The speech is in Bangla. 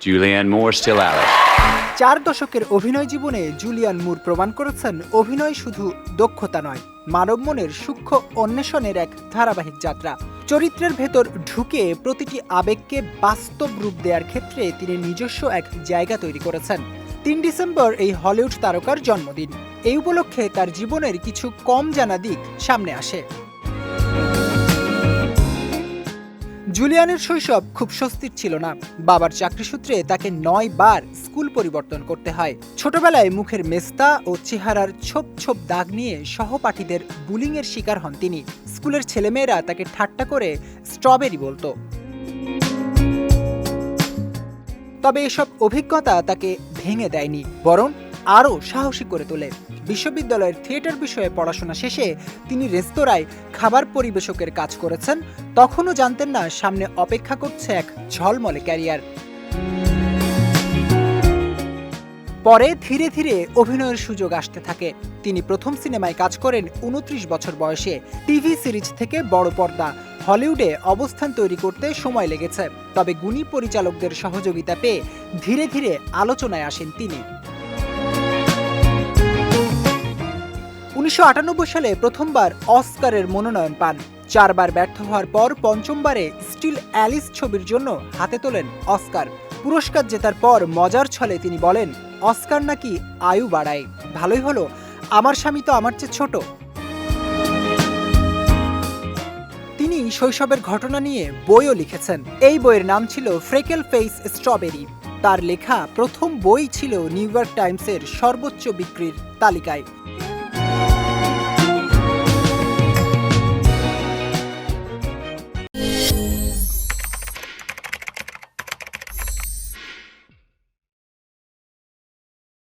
Julianne Moore still Alice. চার দশকের অভিনয় জীবনে জুলিয়ান মুর প্রমাণ করেছেন, অভিনয় শুধু দক্ষতা নয়, মানব মনের সূক্ষ্ম অন্বেষণের এক ধারাবাহিক যাত্রা। চরিত্রের ভেতর ঢুকে প্রতিটি আবেগকে বাস্তব রূপ দেওয়ার ক্ষেত্রে তিনি নিজস্ব এক জায়গা তৈরি করেছেন। তিন ডিসেম্বর এই হলিউড তারকার জন্মদিন। এই উপলক্ষে তার জীবনের কিছু কম জানা দিক সামনে আসে। জুলিয়ানের শৈশব খুব স্বস্তির ছিল না। বাবার চাকরি সূত্রে তাকে নয় বার স্কুল পরিবর্তন করতে হয়। ছোটবেলায় মুখের মেস্তা ও চেহারার ছোপ ছোপ দাগ নিয়ে সহপাঠীদের বুলিংয়ের শিকার হন তিনি। স্কুলের ছেলেমেয়েরা তাকে ঠাট্টা করে স্ট্রবেরি বলতো। তবে এসব অভিজ্ঞতা তাকে ভেঙে দেয়নি, বরং আরও সাহসী করে তোলে। বিশ্ববিদ্যালয়ের থিয়েটার বিষয়ে পড়াশোনা শেষে তিনি রেস্তোরাঁয় খাবার পরিবেশকের কাজ করেছেন, তখনও জানতেন না সামনে অপেক্ষা করছে এক ঝলমলে ক্যারিয়ার। পরে ধীরে ধীরে অভিনয়ের সুযোগ আসতে থাকে। তিনি প্রথম সিনেমায় কাজ করেন উনত্রিশ বছর বয়সে। টিভি সিরিজ থেকে বড় পর্দা। হলিউডে অবস্থান তৈরি করতে সময় লেগেছে। তবে গুণী পরিচালকদের সহযোগিতা পেয়ে ধীরে ধীরে আলোচনায় আসেন তিনি। উনিশশো আটানব্বই সালে প্রথমবার অস্কারের মনোনয়ন পান। চারবার ব্যর্থ হওয়ার পর পঞ্চমবারে স্টিল অ্যালিস ছবির জন্য হাতে তোলেন অস্কার। পুরস্কার জেতার পর মজার ছলে তিনি বলেন, অস্কার নাকি আয়ু বাড়ায়। ভালোই হলো, আমার স্বামী তো আমার চেয়ে ছোট। তিনি শৈশবের ঘটনা নিয়ে বইও লিখেছেন। এই বইয়ের নাম ছিল ফ্রেকেল ফেস স্ট্রবেরি। তার লেখা প্রথম বই ছিল নিউ ইয়র্ক টাইমসের সর্বোচ্চ বিক্রির তালিকায়।